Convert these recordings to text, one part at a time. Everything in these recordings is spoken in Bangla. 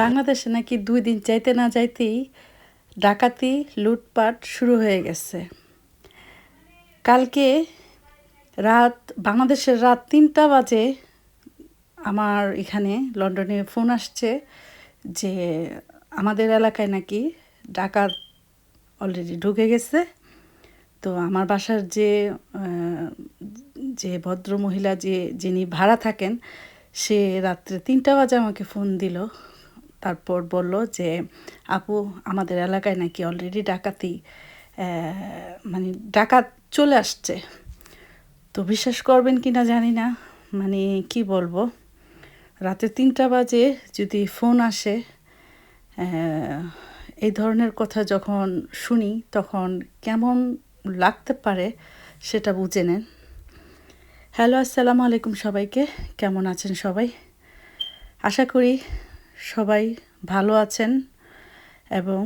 বাংলাদেশে নাকি দুই দিন যাইতে না যাইতেই ডাকাতি, লুটপাট শুরু হয়ে গেছে। কালকে রাত, বাংলাদেশের রাত তিনটা বাজে আমার এখানে লন্ডনে ফোন আসছে যে আমাদের এলাকায় নাকি ডাকাত অলরেডি ঢুকে গেছে। তো আমার বাসার যে যে ভদ্র মহিলা যে, যিনি ভাড়া থাকেন, সে রাত্রে তিনটা বাজে আমাকে ফোন দিল। তারপর বলল যে, আপু, আমাদের এলাকায় নাকি অলরেডি ডাকাতি মানে ডাকাত চলে আসছে। তো বিশ্বাস করবেন কি না জানি না। মানে কি বলব, রাতে তিনটা বাজে যদি ফোন আসে এই ধরনের কথা যখন শুনি, তখন কেমন লাগতে পারে সেটা বুঝে নেন। হ্যালো আসসালামু আলাইকুম সবাইকে। কেমন আছেন সবাই? আশা করি সবাই ভালো আছেন এবং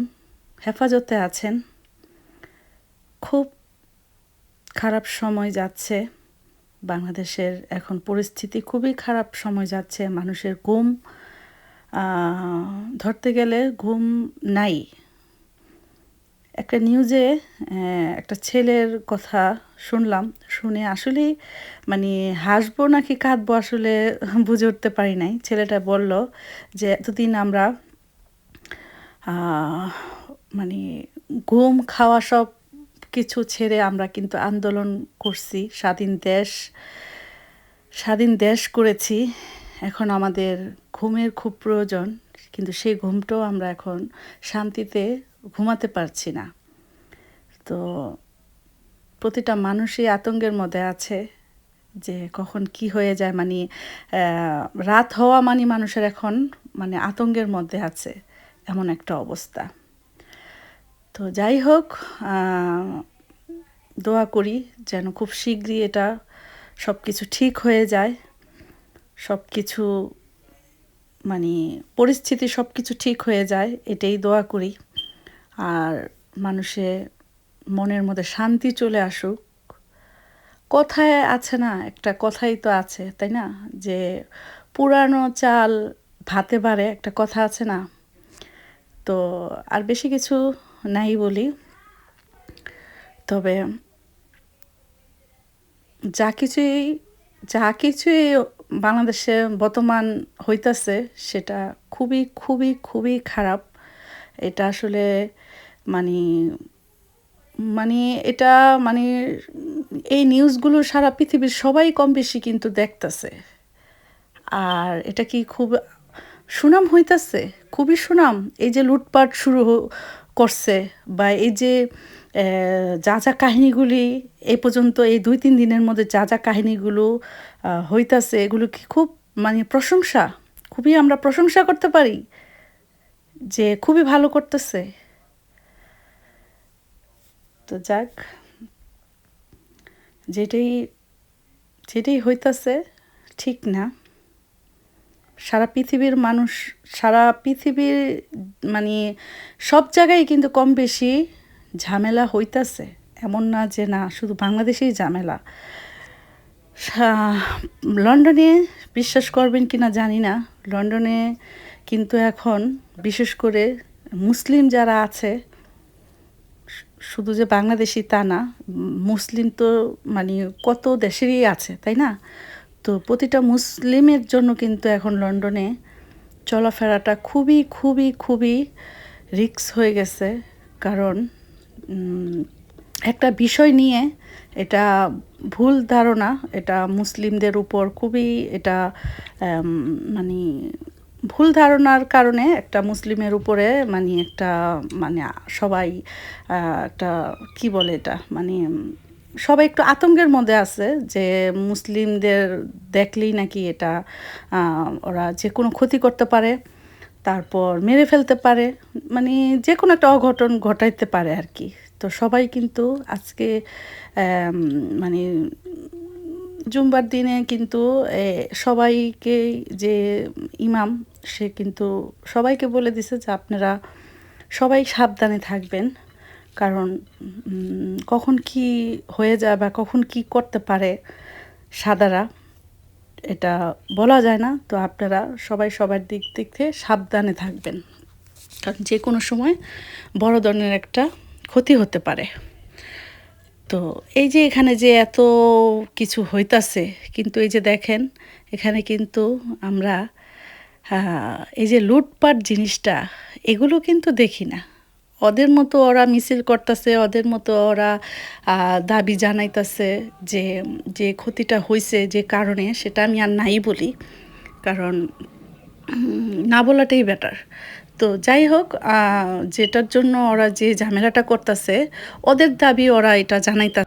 হেফাজতে আছেন। খুব খারাপ সময় যাচ্ছে। বাংলাদেশের এখন পরিস্থিতি খুবই খারাপ সময় যাচ্ছে। মানুষের ঘুম ধরতে গেলে ঘুম নাই। একটা নিউজে একটা ছেলের কথা শুনলাম, শুনে আসলেই মানে হাসবো নাকি কাঁদবো আসলে বুঝে উঠতে পারি নাই। ছেলেটা বলল যে, এতদিন আমরা মানে ঘুম খাওয়া সব কিছু ছেড়ে আমরা কিন্তু আন্দোলন করছি। স্বাধীন দেশ স্বাধীন দেশ করেছি। এখন আমাদের ঘুমের খুব প্রয়োজন। কিন্তু সেই ঘুমটাও আমরা এখন শান্তিতে ঘুমাতে পারছি না। তো প্রতিটা মানুষই আতঙ্কের মধ্যে আছে যে কখন কি হয়ে যায়। মানে রাত হওয়া মানে মানুষের এখন মানে আতঙ্কের মধ্যে আছে এমন একটা অবস্থা। তো যাই হোক দোয়া করি যেন খুব শীঘ্রই এটা সব কিছু ঠিক হয়ে যায়। সব কিছু মানে পরিস্থিতি সব কিছু ঠিক হয়ে যায়, এটাই দোয়া করি। আর মানুষের মনের মধ্যে শান্তি চলে আসুক। কথায় আছে না, একটা কথাই তো আছে, তাই না? যে পুরানো চাল ভাতে বাড়ে একটা কথা আছে না? তো আর বেশি কিছু নাই বলি। তবে যা কিছুই যা কিছুই বাংলাদেশে বর্তমান হইতাছে, সেটা খুবই খুবই খুবই খারাপ। এটা আসলে মানে মানে এটা মানে এই নিউজগুলো সারা পৃথিবীর সবাই কম বেশি কিন্তু দেখতেছে। আর এটা কি খুব সুনাম হইতাছে? খুবই সুনাম। এই যে লুটপাট শুরু করছে বা এই যে যা যা কাহিনীগুলি এই পর্যন্ত এই দুই তিন দিনের মধ্যে যা যা কাহিনীগুলো হইতাছে, এগুলো কি খুব মানে প্রশংসা? খুবই আমরা প্রশংসা করতে পারি যে খুবই ভালো করতেছে। তো যাক, যেটাই যেটাই হইতাছে, ঠিক না। সারা পৃথিবীর মানুষ, সারা পৃথিবীর মানে সব জায়গায় কিন্তু কম বেশি ঝামেলা হইতাছে। এমন না যে না, শুধু বাংলাদেশেই ঝামেলা। লন্ডনে বিশ্বাস করবেন কি না জানি না। লন্ডনে কিন্তু এখন বিশেষ করে মুসলিম যারা আছে শুধু যে বাংলাদেশি তা না, মুসলিম তো মানে কত দেশেরই আছে, তাই না? তো প্রতিটা মুসলিমের জন্য কিন্তু এখন লন্ডনে চলাফেরাটা খুবই খুবই খুবই রিস্ক হয়ে গেছে। কারণ একটা বিষয় নিয়ে এটা ভুল ধারণা, এটা মুসলিমদের উপর খুবই এটা মানে ভুল ধারণার কারণে একটা মুসলিমের উপরে মানে একটা মানে সবাই একটা কি বলে এটা? মানে সবাই একটু আতঙ্কের মধ্যে আছে যে মুসলিমদের দেখলেই নাকি এটা ওরা যে কোনো ক্ষতি করতে পারে, তারপর মেরে ফেলতে পারে মানে যে কোনো একটা অঘটন ঘটাইতে পারে আর কি। তো সবাই কিন্তু আজকে মানে জুম্বার দিনে কিন্তু সবাইকে যে ইমাম সে কিন্তু সবাইকে বলে দিছে যে আপনারা সবাই সাবধানে থাকবেন। কারণ কখন কি হয়ে যায় বা কখন কি করতে পারে সাদারা, এটা বলা যায় না। তো আপনারা সবাই সবার দিক দিক থেকে সাবধানে থাকবেন। কারণ যে কোনো সময় বড় ধরনের একটা ক্ষতি হতে পারে। তো এই যে এখানে যে এত কিছু হইতাছে, কিন্তু এই যে দেখেন, এখানে কিন্তু আমরা আহ, এই যে লুটপাট জিনিসটা এগুলো কিন্তু দেখি না। ওদের মতো ওরা মিছিল করতেছে ওদের মতো ওরা দাবি জানাইতেছে যে যে ক্ষতিটা হয়েছে যে কারণে সেটা আমি আর নাই বলি। কারণ না বলাটাই বেটার তো যাই হোক যেটার জন্য ওরা যে ঝামেলাটা করতেছে ওদের দাবি ওরা এটা জানাইতা